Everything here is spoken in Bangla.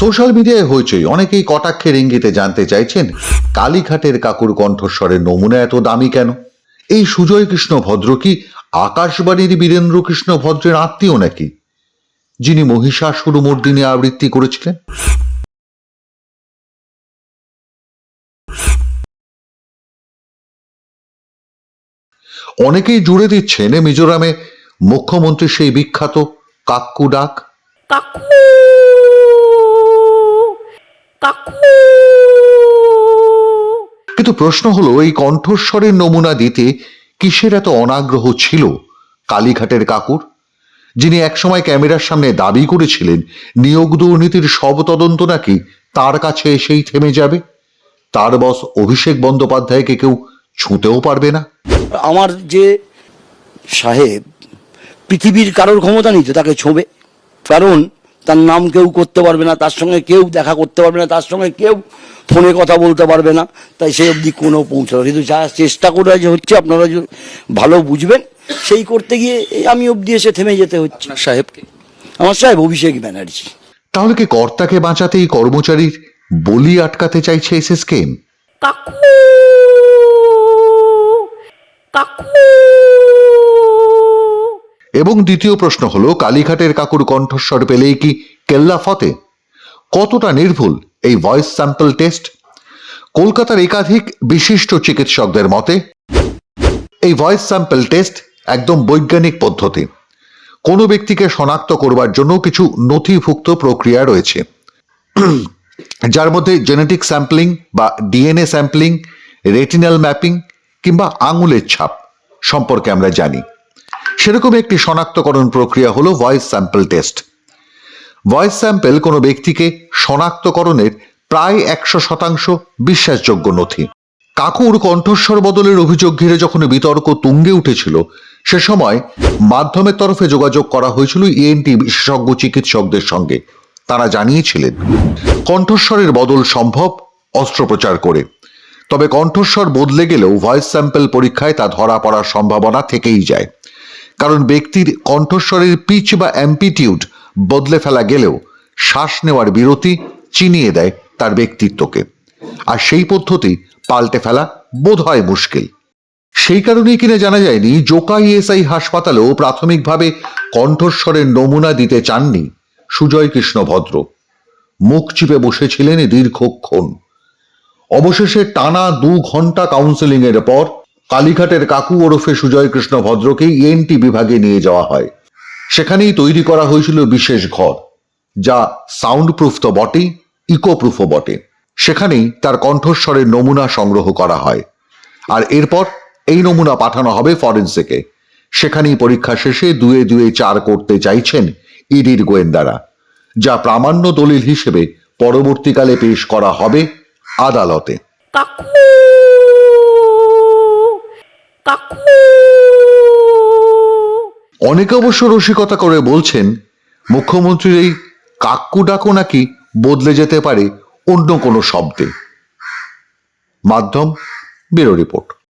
সোশ্যাল মিডিয়ায় হয়েছেই অনেকেই কটাক্ষের ইঙ্গিতে জানতে চাইছেন, কালীঘাটের কাকুর কণ্ঠস্বরের নমুনা এত দামি কেন? এই সুজয় কৃষ্ণ ভদ্র কি আকাশবাণীর বীরেন্দ্র কৃষ্ণ ভদ্রের আত্মীয় নাকি, যিনি মহিষাসুর মর্দিনী আবৃত্তি করেছিলেন? অনেকেই জুড়ে দিচ্ছেন মিজোরামে মুখ্যমন্ত্রী সেই বিখ্যাত কাক্কু ডাক। কাকু! কাকু। কিন্তু প্রশ্ন হলো এই কণ্ঠস্বরের নমুনা দিতে কিসের এত অনাগ্রহ ছিল কালীঘাটের কাকুর? যিনি একসময় ক্যামেরার সামনে দাবি করেছিলেন নিয়োগ দুর্নীতির সব তদন্ত নাকি তার কাছে এসেই থেমে যাবে? তার বস অভিষেক বন্দ্যোপাধ্যায়কে কেউ ছুঁতেও পারবে না। আমার যে সাহেব পৃথিবীর কারোর ক্ষমতা নেই তো তাকে ছোবে। কারণ তার নাম কেউ করতে পারবে না তার সঙ্গে কেউ দেখা করতে পারবে না তার সঙ্গে কেউ ফোনে কথা বলতে পারবে না। তাই সেই অবধি কোনো পৌঁছানো কিন্তু যা চেষ্টা করে যে হচ্ছে আপনারা যে ভালো বুঝবেন সেই করতে গিয়ে এই আমি অবধি এসে থেমে যেতে হচ্ছে। আপনার সাহেবকে? আমার সাহেব অভিষেক ব্যানার্জি। তাহলে কি কর্তাকে বাঁচাতে এই কর্মচারীর বলি আটকাতে চাইছে এসএসকেএম কাকু! কাকু! এবং দ্বিতীয় প্রশ্ন হলো, কালীঘাটের কাকুর কণ্ঠস্বর পেলেই কি কেল্লা ফতে? কতটা নির্ভুল এই ভয়েস স্যাম্পল টেস্ট কলকাতার একাধিক বিশিষ্ট চিকিৎসকদের মতে, এই ভয়েস স্যাম্পল টেস্ট একদম বৈজ্ঞানিক পদ্ধতি। কোনো ব্যক্তিকে শনাক্ত করবার জন্য কিছু নথিভুক্ত প্রক্রিয়া রয়েছে। যার মধ্যে জেনেটিক স্যাম্পলিং বা ডিএনএ স্যাম্পলিং রেটিনাল ম্যাপিং কিংবা আঙুলের ছাপ সম্পর্কে আমরা জানি। সেরকম একটি শনাক্তকরণ প্রক্রিয়া হলো voice sample test voice sample কোনো ব্যক্তিকে শনাক্তকরণের প্রায় একশো শতাংশ বিশ্বাসযোগ্য নথি। কাকুর কণ্ঠস্বর বদলের অভিযোগ ঘিরে যখন বিতর্ক তুঙ্গে উঠেছিল, সে সময় মাধ্যমের তরফে যোগাযোগ করা হয়েছিল ইএনটি বিশেষজ্ঞ চিকিৎসকদের সঙ্গে। তারা জানিয়েছিলেন, কণ্ঠস্বরের বদল সম্ভব অস্ত্রোপচার করে। তবে কণ্ঠস্বর বদলে গেলেও ভয়েস স্যাম্পল পরীক্ষায় তা ধরা পড়ার সম্ভাবনা থেকেই যায়। কারণ ব্যক্তির কণ্ঠস্বরের পিচ বা অ্যাম্পিটিউড বদলে ফেলা গেলেও শ্বাস নেওয়ার বিরতি চিনিয়ে দেয় তার ব্যক্তিত্বকে। আর সেই পদ্ধতি পাল্টে ফেলা বোধ হয় মুশকিল। সেই কারণেই কিনা জানা যায়নি জোকা ইএসআই হাসপাতালেও প্রাথমিকভাবে কণ্ঠস্বরের নমুনা দিতে চাননি সুজয় কৃষ্ণ ভদ্র। মুখ চিপে বসেছিলেন দীর্ঘক্ষণ। অবশেষে টানা দু ঘণ্টা কাউন্সেলিং এর পর কালীঘাটের কাকু ওরফে সুজয় কৃষ্ণ ভদ্রকে ইএনটি বিভাগে নিয়ে যাওয়া হয়। সেখানেই তৈরি করা হয়েছিল বিশেষ ঘর, যা সাউন্ড প্রুফ তো বটেই ইকো প্রুফও বটে। সেখানেই তার কণ্ঠস্বরের নমুনা সংগ্রহ করা হয়। আর এরপর এই নমুনা পাঠানো হবে ফরেন্সিকে সেখানেই পরীক্ষা শেষে দুয়ে দুয়ে চার করতে চাইছেন ইডির গোয়েন্দারা, যা প্রামাণ্য দলিল হিসেবে পরবর্তীকালে পেশ করা হবে আদালতে। কাকু! কাকু। অনেকে অবশ্য রসিকতা করে বলছেন, মুখ্যমন্ত্রীর এই কাকু ডাকো নাকি বদলে যেতে পারে অন্য কোনো শব্দে। মাধ্যম, ব্যুরো রিপোর্ট।